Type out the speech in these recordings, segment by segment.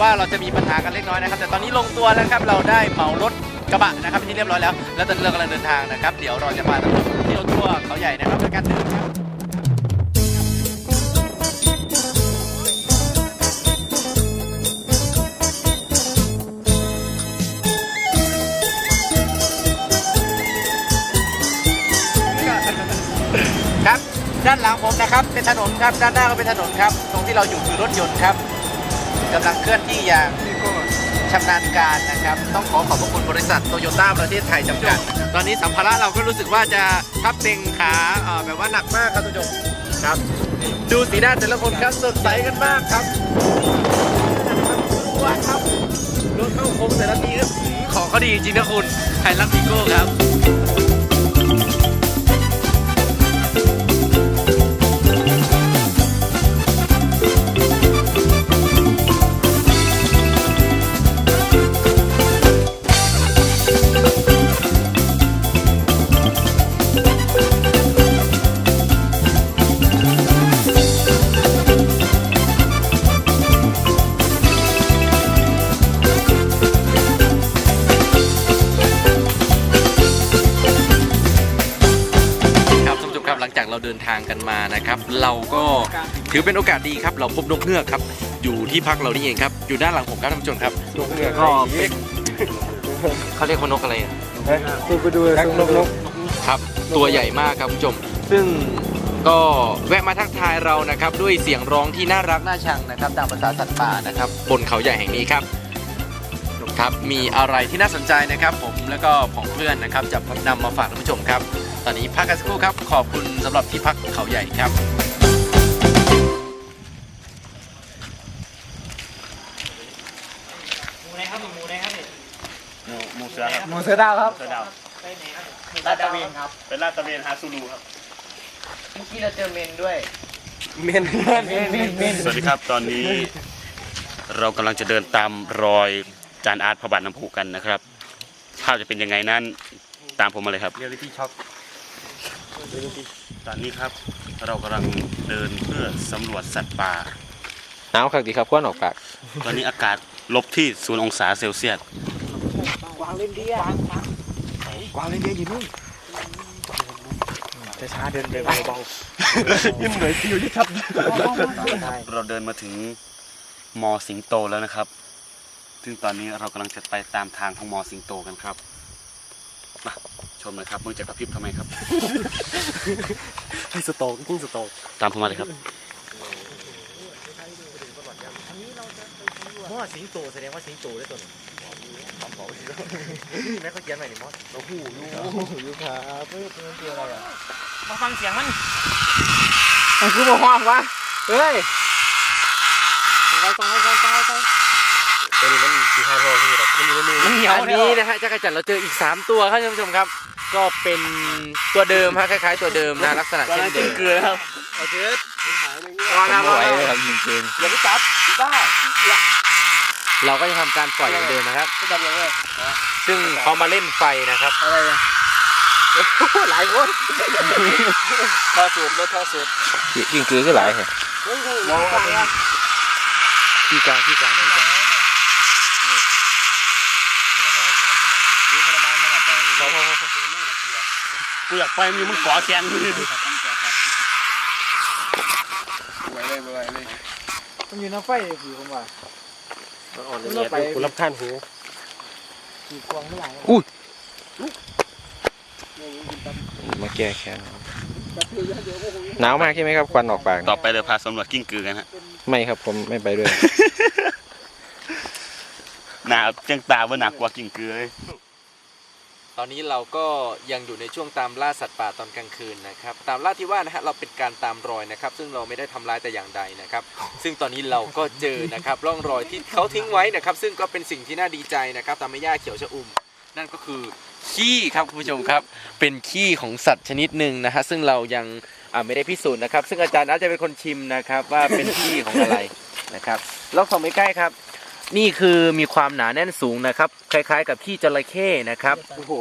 ว่าเราจะมีปัญหากันเล็กน้อยนะครับ แต่ตอนนี้ลงตัวแล้วครับเราได้เหมารถกระบะนะครับที่เรียบร้อยแล้ว แล้วตอนเรากำลังเดินทางนะครับ เดี๋ยวเราจะพาทัางเที่ยวทั่วเขาใหญ่นะครับในการเดินครับครับด้านหลังผมนะครับเป็นถนนครับด้านหน้าก็เป็นถนนครับ ตรงที่เราอยู่คือรถยนต์ครับ กำลังเคลื่อนที่อย่างชำนาญการนะครับ ต้องขอขอบพระคุณบริษัทโตโยต้าประเทศไทยจำกัด ตอนนี้สัมภาระเราก็รู้สึกว่าจะทับเต็งขาเอ่อแบบว่าหนักมากครับทุกผู้ชมครับ ดูสีหน้าแต่ละคนครับสดใสกันมากครับว้าครับรถเข้าโค้งแต่ละทีก็หือของเขาดีจริงๆนะคุณไทยรัฐวีโก้ครับ หลังจากเราเดินทางกันมานะครับ เราก็ถือเป็นโอกาสดีครับ เราพบนกเงือกครับ อยู่ที่พักเรานี่เองครับ อยู่ด้านหลังผมครับท่านผู้ชมครับก็เป็นเขาเรียกว่านกอะไรอะคุณไปดูนกนกนกครับ ตัวใหญ่มากครับคุณผู้ชม ซึ่งก็แวะมาทักทายเรานะครับ ด้วยเสียงร้องที่น่ารักน่าชังนะครับ ตามภาษาสัตว์ป่านะครับ บนเขาใหญ่แห่งนี้ครับครับมีอะไรที่น่าสนใจนะครับ ผมแล้วก็ของเพื่อนนะครับจะนำมาฝากท่านผู้ชมครับ ตอนนี้พักกันสักครู่ครับ ขอบคุณสำหรับที่พักเขาใหญ่ครับ หมูหมูเสือครับหมูเสือดาวครับเสือดาวลาดตระเวนครับ เป็นลาดตระเวนหาซูลูครับ เมื่อกี้เราเจอเมนด้วยเมนเมนเมนเมนเมนสวัสดีครับตอนนี้ เรากำลังจะเดินตามรอยจานอาร์ตพระบาทน้ำพุกันนะครับ ภาพจะเป็นยังไงนั้นตามผมมาเลยครับเรียลิตี้ช็อค ตอนนี้ครับเรากำลังเดินเพื่อสำรวจสัตว์ป่าหนาวคักดีครับควันออกปากตอนนี้อากาศลบที่ศูนย์องศาเซลเซียสกวางเล่นเดียกวางเล่นเดียอยู่นู่นช้าๆเดินไปเบาๆยิ้มเหนื่อยฟิวที่ทับเราเดินมาถึงมอสิงโตแล้วนะครับ ซึ่งตอนนี้เรากำลังจะไปตามทางของมอสิงโตกันครับมาช มเลยครับมึงจะกระพริบทำไมครับ ให้สโตกยิ่งสโตกตามผมมาเลยครับมอสิงโตแสดงว่าสิงโตได้ตัวนึงแม่เขาเขียนใหม่นี่มอสโอ้โหยูยูครับเฮ้ยเป็นตัวอะไรอะมาฟังเสียงมันมันคือมาห้องวะเฮ้ยไปไปไปไปไปตัวนี้มันสีห้าทองที่แบบมันอยู่ในมือมันเหนียวอันนี้นะฮะจักรจันทร์เราเจออีก3ตัวครับท่านผู้ชมครับ ก็เป็นตัวเดิมฮะคล้ายๆ ตัวเดิมนะลักษณะเช่นเดิมเกลือครับเอาเจ็ดวางนะไม่ไหวเลยครับยิงเกินอย่าไปจับบ้าเราก็จะทำการปล่อยอย่างเดิมนะครับจะจับยังไงซึ่งเขามาเล่นไฟนะครับอะไรอะหลายคนท่อสูบรถท่อสูบยิงเกินก็หลายแฮะมองอะไรอะที่กลางที่กลางที่กลาง นี่ทรมานมันแบบไหน กูอยากไปมีมึงก่อแขนกูดิไหวเลยไหวเลยมันอยู่น้ำไฟผีผมว่าอ่อนมันละไปเอียดกูรับท่านหูผีกวางเท่าไหร่มาแก้แค้นหนาวมากใช่ไหมครับควันออกปากต่อไปเลยพาสำรวจกิ้งกือกันฮะไม่ครับผมไม่ไปด้วยหนาจังตาว่าหนักกว่ากิ้งกือเลย ตอนนี้เราก็ยังอยู่ในช่วงตามล่าสัตว์ป่าตอนกลางคืนนะครับ ตามล่าที่ว่านะฮะเราเป็นการตามรอยนะครับ ซึ่งเราไม่ได้ทำร้ายแต่อย่างใดนะครับ ซึ่งตอนนี้เราก็เจอนะครับร่องรอยที่เขาทิ้งไว้นะครับ ซึ่งก็เป็นสิ่งที่น่าดีใจนะครับตามแม่ย่าเขียวชะอุ่มนั่นก็คือขี้ครับคุณผู้ชมครับ เป็นขี้ของสัตว์ชนิดหนึ่งนะฮะซึ่งเรายังอ่าไม่ได้พิสูจน์นะครับ ซึ่งอาจารย์น่าจะเป็นคนชิมนะครับว่าเป็นขี้ของอะไรนะครับลองส่องไปใกล้ครับ นี่คือมีความหนาแน่นสูงนะครับ คล้ายๆ กับขี้จระเข้นะครับโอ้โห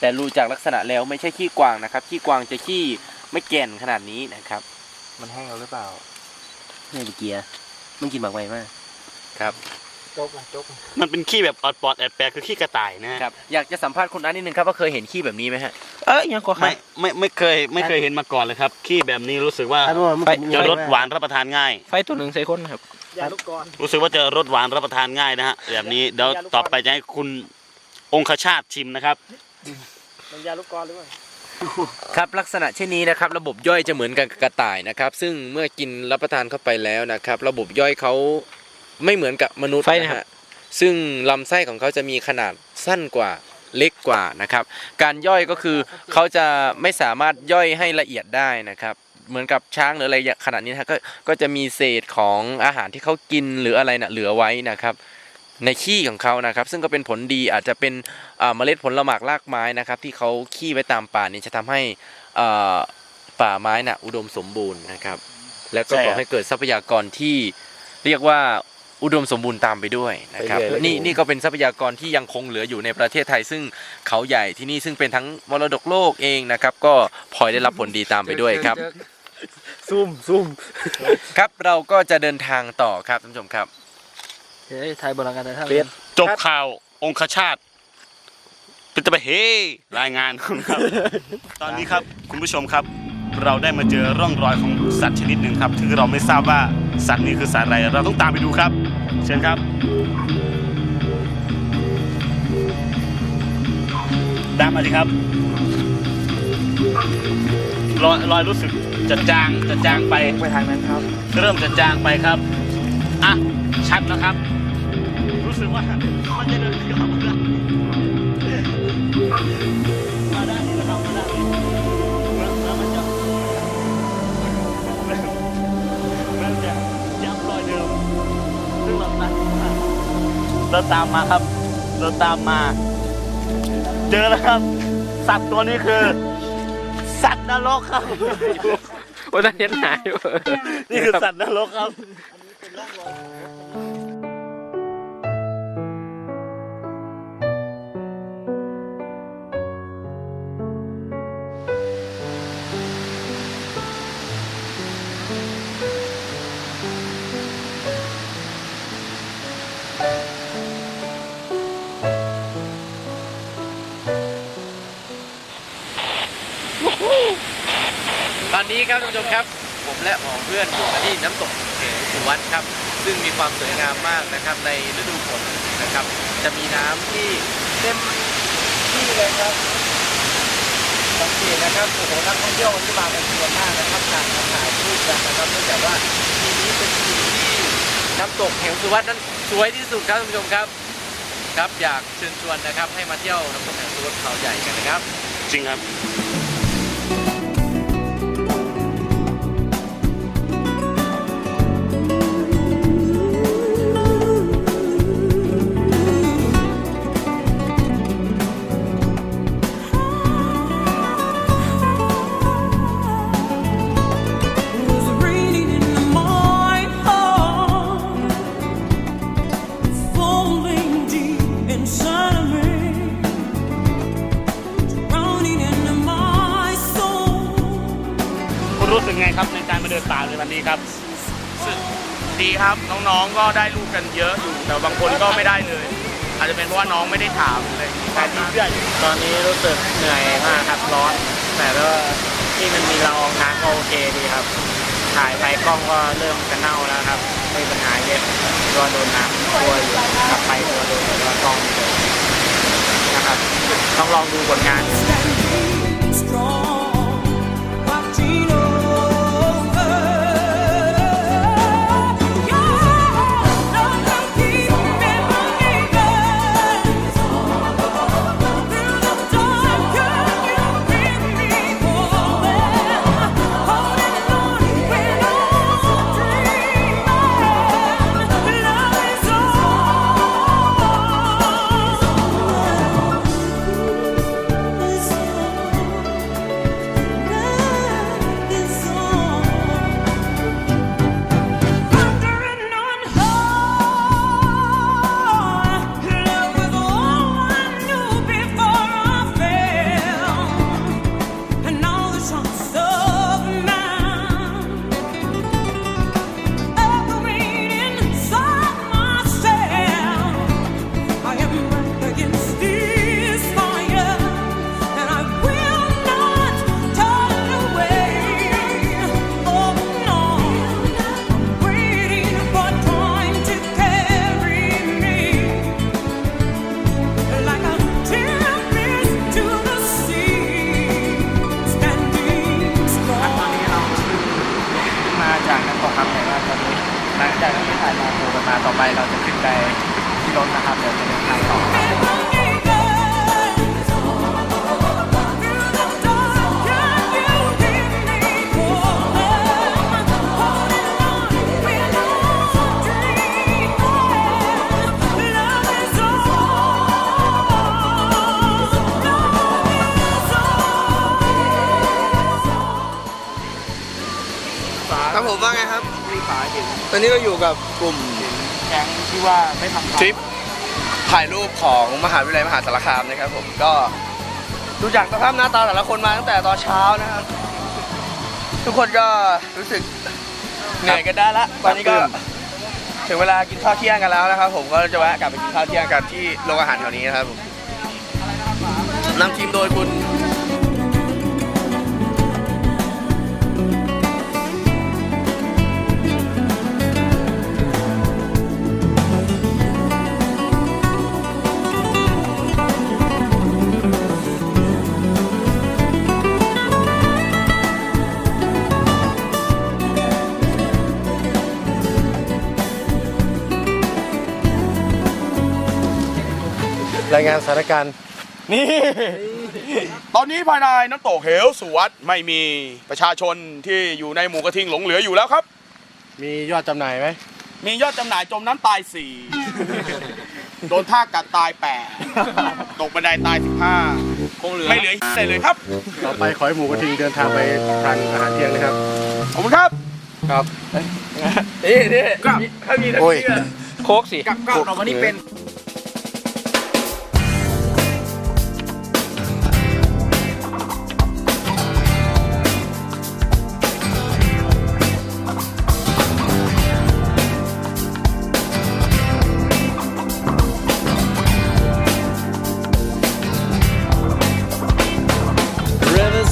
แต่ดูจากลักษณะแล้วไม่ใช่ขี้กวางนะครับ ขี้กวางจะขี้ไม่แก่นขนาดนี้นะครับ มันแห้งแล้วหรือเปล่านี่เกียร์มันกินหมากไม้มากครับมันเป็นขี้แบบออดปอดแอดแปลกคือขี้กระต่ายนะฮะครับ อยากจะสัมภาษณ์คุณอันนิดนึงครับว่าเคยเห็นขี้แบบนี้ไหมฮะ เอ้ยยังก็ไม่ไม่ไม่เคยไม่เคยเห็นมาก่อนเลยครับ ขี้แบบนี้รู้สึกว่าอันว่ามันเป็นจะรสหวานรับประทานง่าย ไฟตัวหนึ่งใส่คนครับ รู้สึกว่าจะรสหวานรับประทานง่ายนะฮะแบบนี้เดี๋ยวต่อไปจะให้คุณองคชาติชิมนะครับครับลักษณะเช่นนี้นะครับระบบย่อยจะเหมือนกับกระต่ายนะครับ ซึ่งเมื่อกินรับประทานเข้าไปแล้วนะครับ ระบบย่อยเขาไม่เหมือนกับมนุษย์ไฟนะนะครับฮะซึ่งลำไส้ของเขาจะมีขนาดสั้นกว่าเล็กกว่านะครับ การย่อยก็คือเขาจะไม่สามารถย่อยให้ละเอียดได้นะครับ เหมือนกับช้างหรืออะไรอย่างขนาดนี้นะก็ก็จะมีเศษของอาหารที่เขากินหรืออะไรนะเหลือไว้นะครับ ในขี้ของเขานะครับ ซึ่งก็เป็นผลดีอาจจะเป็นอ่าเมล็ดผลหมากรากไม้นะครับ ที่เขาขี้ไว้ตามป่านี้จะทำให้อ่าป่าไม้น่ะอุดมสมบูรณ์นะครับ แล้วก็ใช่ครับก่อให้เกิดทรัพยากรที่เรียกว่าอุดมสมบูรณ์ตามไปด้วยนะครับไปเรื่อยๆนี่นี่ก็เป็นทรัพยากรที่ยังคงเหลืออยู่ในประเทศไทย ซึ่งเขาใหญ่ที่นี่ซึ่งเป็นทั้งมรดกโลกเองนะครับ ก็พลอยได้รับผลดีตามไปด้วยครับ ซุ่มซุ่มครับเราก็จะเดินทางต่อครับท่านผู้ชมครับเฮ้ยไทยโบราณกันไทยท่าเฟียสจบข่าวองคชาติเป็นจะไปเฮ้รายงานครับ ตอนนี้ครับคุณผู้ชมครับ เราได้มาเจอร่องรอยของสัตว์ชนิดหนึ่งครับที่เราไม่ทราบว่าสัตว์นี้คือสัตว์อะไร เราต้องตามไปดูครับ เชิญครับ ตามมาดิครับรอยรอยรู้สึก จะจางจะจางไปไปทางนั้นครับ เริ่มจะจางไปครับอะชัดแล้วครับ รู้สึกว่ามันจะเดินย้อนมาได้มาได้นี่นะครับมาได้แล้วแล้วมันจะเริ่มเริ่มจะย้ำรอยเดิมซึ่งเราตามมาเราตามมาครับ เราตามมา เจอแล้วครับ สัตว์ตัวนี้คือ สัตว์นรกครับ โอ้ยเห็นหายอยู่ นี่คือสัตว์นรกครับตอนนี้ ครับท่านผู้ชมครับ ผมและหมอเพื่อนอยู่กันที่น้ำตกเหวสุวรรณครับ ซึ่งมีความสวยงามมากนะครับในฤดูฝนนะครับ จะมีน้ำที่เต็มที่เลยครับสังเกตนะครับโอ้โหนักท่องเที่ยวที่มาเป็นจำนวนมากนะครับต่างมาถ่ายรูปกันนะครับเนื่องจากว่าทีนี้เป็นที่ที่น้ำตกเหวสุวรรณนั้นสวยที่สุดครับท่านผู้ชมครับครับอยากเชิญชวนนะครับ ให้มาเที่ยวน้ำตกเหวสุวรรณเขาใหญ่กันนะครับ จริงครับ ดินป่าในวันนี้ครับดีครับน้องๆก็ได้รูปกันเยอะอยู่ แต่บางคนก็ไม่ได้เลย อาจจะเป็นเพราะว่าน้องไม่ได้ถามอะไรอย่างนี้ครับตอนนี้รู้สึกเหนื่อยมากครับร้อน แต่ก็ที่มันมีละอองน้ำก็โอเคดีครับ ถ่ายไปกล้องก็เริ่มจะเน่าแล้วครับไม่มีปัญหาเยอะตัวโดนน้ำตัวอยู่กลับไปตัวโดนแต่ว่ากล้องไม่โดนนะครับต้องลองดูผลงาน ผมว่าไงครับ ที่ขาเห็นตอนนี้เราอยู่กับกลุ่มแก๊งที่ว่าไม่ทำทริปถ่ายรูปของมหาวิทยาลัยมหาสารคามนะครับผมก็ดูจากสภาพหน้าตาแต่ละคนมาตั้งแต่ตอนเช้านะครับ ทุกคนก็รู้สึกเหนื่อยกันได้ละตอนนี้ก็ถึงเวลากินข้าวเที่ยงกันแล้วนะครับ ผมก็จะแวะกลับไปกินข้าวเที่ยงกันที่โรงอาหารแถวนี้นะครับผมนำทีมโดยคุณ งานสถานการณ์ นี่ ตอนนี้ภายในน้ำตกเหวสุวัสดไม่มีประชาชนที่อยู่ในหมู่กระทิงหลงเหลืออยู่แล้วครับ มียอดจำหน่ายไหม มียอดจำหน่ายจมน้ำตายสี่ โดนท่ากัดตายแปดตกบันไดตายสิบห้าคงเหลือไม่เหลืออะไรเลยครับ ต่อไปขอให้หมูกระทิงเดินทางไปทานอาหารเที่ยงนะครับ ขอบคุณครับ ครับ นี่นี่ถ้ามีทั้งโอ้ยนี้อะโค้กสิ กับกับเราวันนี้เป็น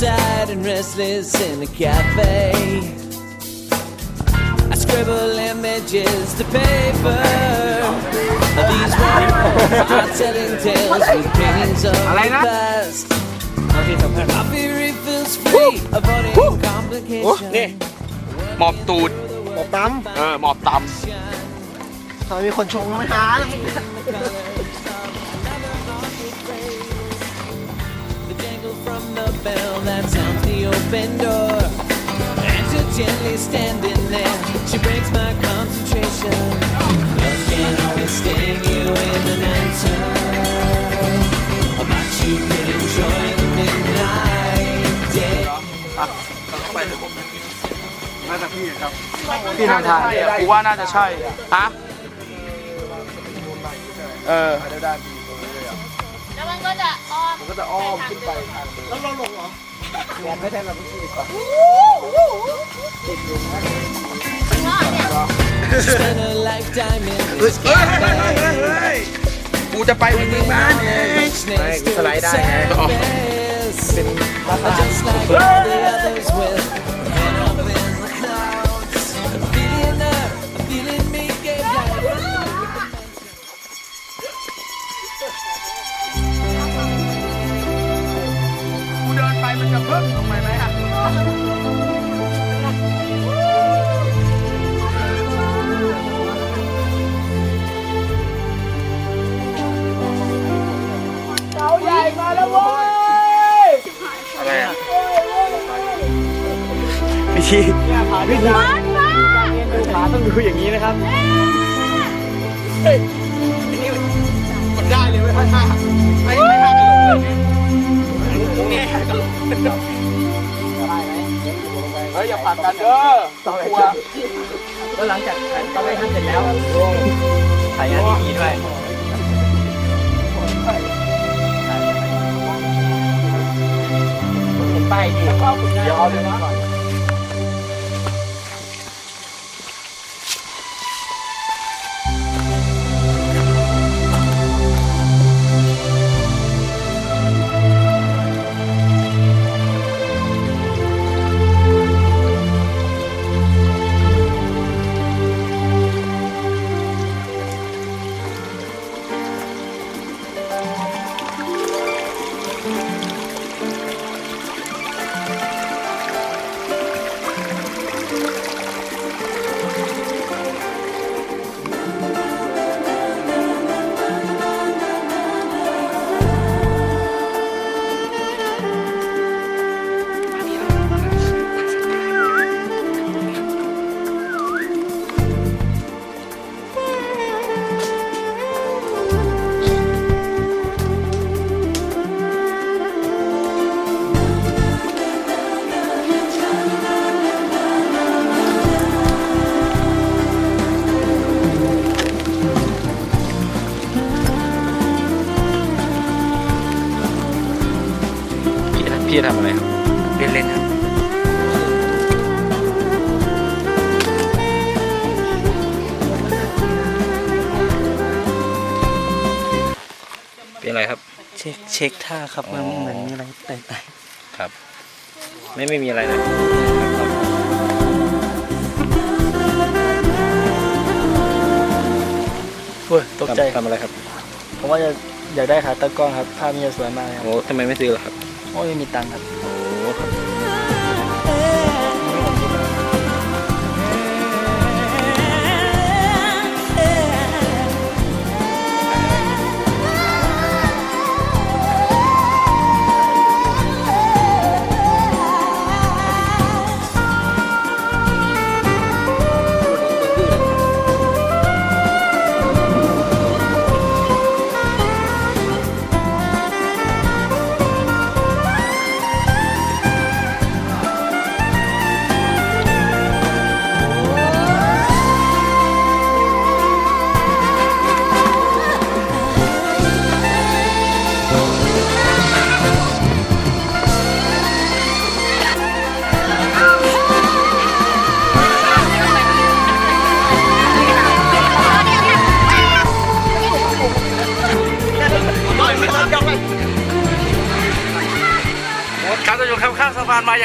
Riverside and restless in a cafe. I scribble images to paper. These walls are telling tales with paintings of the past. Coffee refills free, avoiding นี่ complications. หมอบตูด หมอบตั้มเออ หมอบต่ทำไมมีคนชงไม่หา The from the bell that sounds the open door. And you're gently standing there, she breaks my concentration. Love can always sting you in the night time. But you can enjoy the midnight day. พี่ทางทางกูว่าน่าจะใช่ฮะเออ แล้วมันก็จะอ้อ มันก็จะอ้อมขึ้นไปทางเดิมแล้วเราลงเหรอแอนไม่แทนเราต้องขึ้นไปก่อนติดอยู่นะเฮ้ยเฮ้ยเฮ้ยเฮ้ยกูจะไปจริงๆนะไม่กูสไลด์ได้ไงเป็นบ้า จะเพิ่มลงไปไหมอะวิธีวิธีดูขาต้องดูอย่างนี้นะครับมันได้เลยไม่ค่อยท่าไม่ไม่ท่ากระโหลกเลย เนี่ยกระโหลกเฮ้ยอย่าผลักกันเด้อต้องกลัวแล้วหลังจากถ่ายก็ไม่ทำเสร็จแล้วถ่ายงานดีๆด้วยเห็นป้ายดิเดี๋ยวเอาเลยนะ พี่ทำอะไรครับเรียนเล่นครับเป็นอะไรครับเช็คเช็คท่าครับมันเหมือนมีอะไรแตกครับ ไม่ไม่มีอะไรนะโอ้ยตกใจทำทำอะไรครับ ผมว่าจะอยากได้ขาตั้งกล้องครับภาพมันจะสวยมากเลยครับโอ้ทำไมไม่ซื้อล่ะครับ โอ้ยไม่มีตังค์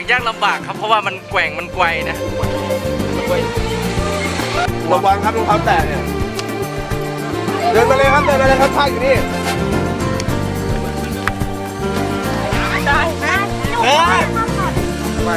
ยางยากลำบากครับ เพราะว่ามันแกว่งมันไกวนะระวังครับรองเท้าแตกเนี่ยเดินมาเลยครับเดินมาเลยครับท่าอยู่นี่ได้ไหม